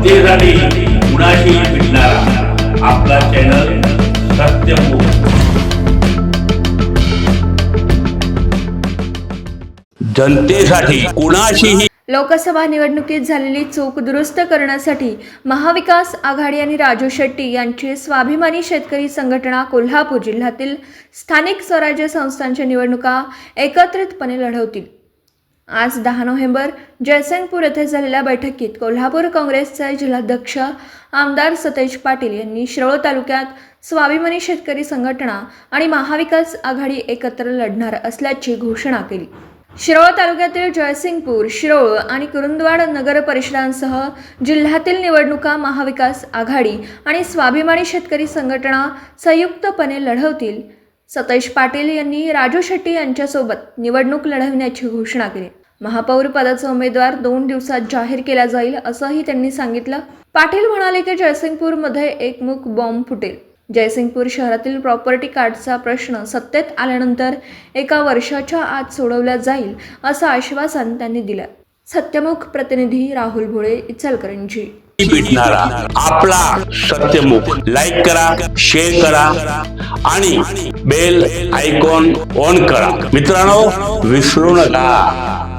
जनतेसाठी कुणाशी भेटणारा आपला चॅनल सत्यमुख जनतेसाठी कुणाशीही लोकसभा निवडणुकीत झालेली चूक दुरुस्त करण्यासाठी महाविकास आघाडी आणि राजू शेट्टी यांची स्वाभिमानी शेतकरी संघटना कोल्हापूर जिल्ह्यातील स्थानिक स्वराज्य संस्थांच्या निवडणुका एकत्रितपणे लढवतील. आज दहा नोव्हेंबर जयसिंगपूर येथे झालेल्या बैठकीत कोल्हापूर काँग्रेसचे जिल्हाध्यक्ष आमदार सतेज पाटील यांनी शिरोळ तालुक्यात स्वाभिमानी शेतकरी संघटना आणि महाविकास आघाडी एकत्र लढणार असल्याची घोषणा केली. शिरोळ तालुक्यातील जयसिंगपूर शिरोळ आणि कुरुंदवाड नगर परिषदांसह जिल्ह्यातील निवडणुका महाविकास आघाडी आणि स्वाभिमानी शेतकरी संघटना संयुक्तपणे लढवतील. सतेज पाटील यांनी राजू शेट्टी यांच्यासोबत निवडणूक लढवण्याची घोषणा केली. महापौर पदाचा उमेदवार दोन दिवसात जाहीर केला जाईल असंही त्यांनी सांगितलं. पाटील म्हणाले की जयसिंगपूरमध्ये एक बॉम्ब फुटेल. जयसिंगपूर शहरातील प्रॉपर्टी कार्डचा प्रश्न सत्तेत आल्यानंतर एका वर्षाच्या आत सोडवला जाईल असं आश्वासन त्यांनी दिलं. सत्यमुख प्रतिनिधी राहुल भोळे इचलकरंजी. भेटणारा आपला सत्यमुख. लाईक करा शेअर करा आणि बेल आयकॉन ऑन करा. मित्रांनो विसरू नका.